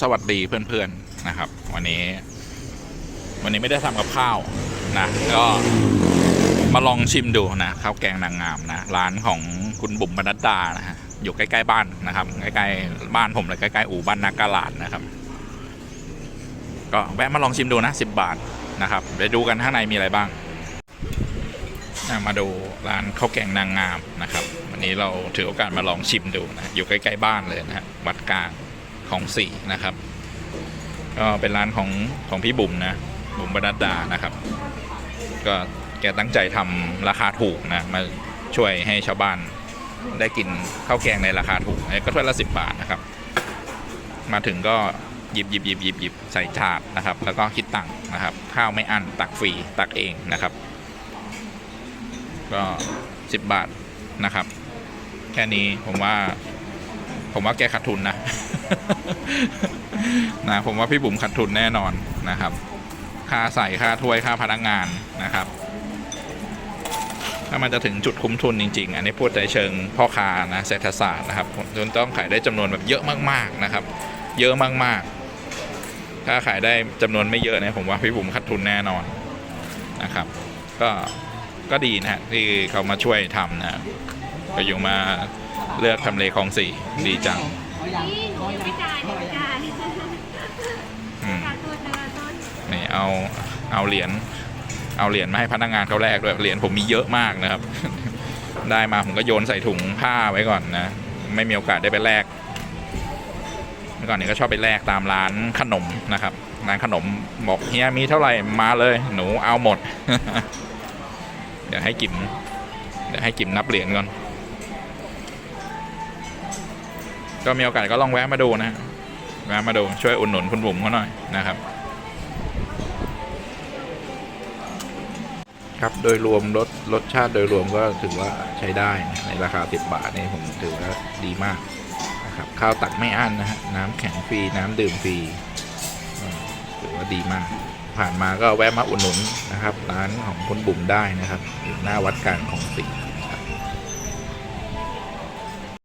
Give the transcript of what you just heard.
สวัสดีเพื่อนๆนะครับ วันนี้ วันนี้ไม่ได้ทำกับข้าวนะก็มาลองชิมดูนะข้าวแกงนางงามนะร้านของคุณบุ๋มบรรดานะฮะอยู่ใกล้ๆบ้านนะครับใกล้ๆบ้านผมเลยใกล้ๆอู่บ้านนากาลาดนะครับ ก็แวะมาลองชิมดูนะ10 บาทนะครับไปดูกันข้างในมีอะไรบ้างมาดูร้านข้าวแกงนางงามนะครับ วันนี้เราถือโอกาสมาลองชิมดูนะอยู่ใกล้ ๆ บ้านเลยนะฮะวัดกลาง ของสี่นะครับ ก็เป็นร้านของของพี่บุ๋มนะ บุ๋มบรรดานะครับ ก็แกตั้งใจทำราคาถูกนะ มาช่วยให้ชาวบ้านได้กินข้าวแกงในราคาถูกก็ถ้วยละสิบบาทนะครับ มาถึงก็หยิบหยิบหยิบหยิบหยิบใส่ถาดนะครับ แล้วก็คิดตังค์นะครับ ข้าวไม่อั้นตักฟรีตักเองนะครับ ก็สิบบาทนะครับ แค่นี้ผมว่า ผมว่าแกขาดทุนนะ นะผมว่าพี่บุ๋มขาดทุนแน่นอนนะครับ ค่าใส่ค่าถ้วยค่าพนักงานนะครับ ถ้ามันจะถึงจุดคุ้มทุนจริง ๆ อันนี้พูดในเชิงพ่อค้านะเศรษฐศาสตร์นะครับจนต้องขายได้จำนวนแบบเยอะมากๆนะครับ เยอะมากๆ ถ้าขายได้จำนวนไม่เยอะเนี่ยผมว่าพี่บุ๋มขาดทุนแน่นอนนะครับ ก็ก็ดีนะฮะที่เขามาช่วยทำนะก็อยู่มา เลือกทำเลคลองสี่ดีจังนี่หนูยังไม่จ่ายหนูไม่จ่ายอืมการตัวเธอต้นนี่เอาเอาเหรียญเอาเหรียญมาให้พนักงานเขาแลกด้วยเหรียญผมมีเยอะมากนะครับ ได้มาผมก็โยนใส่ถุงผ้าไว้ก่อนนะ ไม่มีโอกาสได้ไปแลกเมื่อก่อนนี้ก็ชอบไปแลกตามร้านขนมนะครับร้านขนมบอกเฮียมีเท่าไหร่มาเลย หนูเอาหมด เดี๋ยวให้กิมเดี๋ยวให้กิมนับเหรียญก่อน ก็มีโอกาสก็ลองแวะมาดูนะแวะมาดูช่วยอุดหนุนคุณบุ๋มเขาหน่อยนะครับ ครับโดยรวมรสรสชาติโดยรวมก็ถือว่าใช้ได้นะในราคา 10 บาทนี่ผมถือว่าดีมากนะครับข้าวตักไม่อั้นนะฮะน้ำแข็งฟรีน้ำดื่มฟรีถือว่าดีมาก ผ่านมาก็แวะมาอุดหนุนนะครับ ร้านของคุณบุ๋มได้นะครับอยู่หน้าวัดกลางของสี